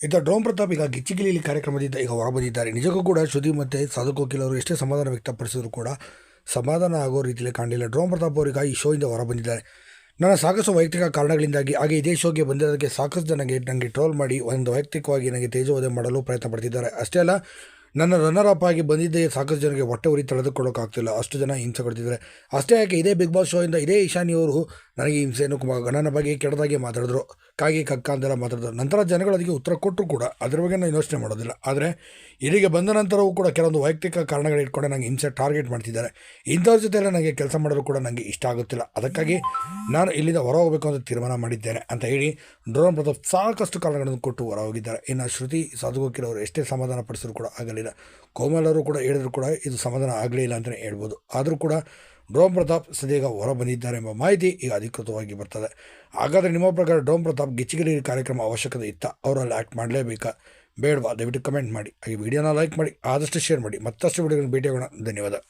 ಇತ್ತ ಡ್ರೋನ್ ಪ್ರತಾಪ್ ಈಗ ಗಿಚ್ಚಿಗಿಲಿ ಕಾರ್ಯಕ್ರಮದಿಂದ ಈಗ ಹೊರಬಂದಿದ್ದಾರೆ ನಿಜಕ್ಕೂ ಕೂಡ ಶ್ರುತಿ ಮತ್ತು ಸಾಧು ಕೋಕಿಲವರು ಎಷ್ಟೇ ಸಮಾಧಾನ ವ್ಯಕ್ತಪಡಿಸಿದ್ರು ಕೂಡ ಸಮಾಧಾನ ಆಗೋ ರೀತಿಯಲ್ಲಿ ಕಾಣಲಿಲ್ಲ. ಡ್ರೋನ್ ಪ್ರತಾಪ್ ಅವರಿಗೆ ಈ ಶೋಯಿಂದ ಹೊರಬಂದಿದ್ದಾರೆ ನನ್ನ ಸಾಕಷ್ಟು ವೈಯಕ್ತಿಕ ಕಾರಣಗಳಿಂದಾಗಿ ಹಾಗೆ ಇದೇ ಶೋಗೆ ಬಂದಿರೋದಕ್ಕೆ ಸಾಕಷ್ಟು ಜನಗೆ ನನಗೆ ಟ್ರೋಲ್ ಮಾಡಿ ಒಂದು ವೈಯಕ್ತಿಕವಾಗಿ ನನಗೆ ತೇಜೋವಧೆ ಮಾಡಲು ಪ್ರಯತ್ನ ಪಡ್ತಿದ್ದಾರೆ. ಅಷ್ಟೇ ಅಲ್ಲ, ನನ್ನ ರನ್ನರ್ ಅಪ್ ಆಗಿ ಬಂದಿದ್ದೇ ಸಾಕಷ್ಟು ಜನಕ್ಕೆ ಹೊಟ್ಟೆ ಉರಿ ತಡೆದುಕೊಳ್ಳೋಕ್ಕಾಗ್ತಿಲ್ಲ. ಅಷ್ಟು ಜನ ಹಿಂಸೆ ಕೊಡ್ತಿದ್ದಾರೆ ಅಷ್ಟೇ ಯಾಕೆ ಇದೇ ಬಿಗ್ ಬಾಸ್ ಶೋಯಿಂದ ಇದೇ ಈಶಾನಿಯವರು ನನಗೆ ಹಿಂಸೆಯನ್ನು ನನ್ನ ಬಗ್ಗೆ ಕೆಡದಾಗೆ ಮಾತಾಡಿದ್ರು. ಕಾಗೆ ಕಕ್ಕ ಅಂತೆಲ್ಲ ಮಾತಾಡಿದ್ರು. ನಂತರ ಜನಗಳು ಅದಕ್ಕೆ ಉತ್ತರ ಕೊಟ್ಟರು ಕೂಡ. ಅದ್ರ ಬಗ್ಗೆ ನಾನು ಯೋಚನೆ ಮಾಡೋದಿಲ್ಲ. ಆದರೆ, ಇಲ್ಲಿಗೆ ಬಂದ ನಂತರವೂ ಕೂಡ ಕೆಲವೊಂದು ವೈಯಕ್ತಿಕ ಕಾರಣಗಳು ಇಟ್ಕೊಂಡು ನನಗೆ ಹಿಂಸೆ ಟಾರ್ಗೆಟ್ ಮಾಡ್ತಿದ್ದಾರೆ. ಇಂಥವ್ರ ಜೊತೆ ಎಲ್ಲ ನನಗೆ ಕೆಲಸ ಮಾಡಲು ಕೂಡ ನನಗೆ ಇಷ್ಟ ಆಗುತ್ತಿಲ್ಲ. ಅದಕ್ಕಾಗಿ ನಾನು ಇಲ್ಲಿಂದ ಹೊರ ಹೋಗಬೇಕು ಅಂತ ತೀರ್ಮಾನ ಮಾಡಿದ್ದೇನೆ ಅಂತ ಹೇಳಿ ಡ್ರೋನ್ ಪ್ರತಾಪ್ ಸಾಕಷ್ಟು ಕಾರಣಗಳನ್ನು ಕೊಟ್ಟು ಹೊರ ಹೋಗಿದ್ದಾರೆ ಇನ್ನು ಶ್ರುತಿ ಸಾಧುಗೋಕಿರವರು ಎಷ್ಟೇ ಸಮಾಧಾನ ಪಡಿಸಿದ್ರು ಕೂಡ ಆಗಲಿಲ್ಲ. ಕೋಮಲರು ಕೂಡ ಹೇಳಿದ್ರು ಕೂಡ ಇದು ಸಮಾಧಾನ ಆಗಲೇ ಇಲ್ಲ ಅಂತಲೇ ಹೇಳ್ಬೋದು. ಆದರೂ ಕೂಡ ಡ್ರೋನ್ ಪ್ರತಾಪ್ ಸದ್ಯಗ ಹೊರ ಬಂದಿದ್ದಾರೆ ಎಂಬ ಮಾಹಿತಿ ಈಗ ಅಧಿಕೃತವಾಗಿ ಬರ್ತದೆ. ಹಾಗಾದರೆ ನಿಮ್ಮ ಪ್ರಕಾರ ಡೋಮ್ ಪ್ರತಾಪ್ ಗಿಚ್ಚಿಗಿರಿ ಕಾರ್ಯಕ್ರಮ ಅವಶ್ಯಕತೆ ಇತ್ತ? ಅವರಲ್ಲಿ ಆ್ಯಕ್ಟ್ ಮಾಡಲೇಬೇಕಾ? ಬೇಡವಾ? ದಯವಿಟ್ಟು ಕಮೆಂಟ್ ಮಾಡಿ. ಹಾಗೆ ವಿಡಿಯೋನ ಲೈಕ್ ಮಾಡಿ, ಆದಷ್ಟು ಶೇರ್ ಮಾಡಿ. ಮತ್ತಷ್ಟು ವಿಡಿಯೋಗಳನ್ನು ಭೇಟಿಯಾಗೋಣ. ಧನ್ಯವಾದ.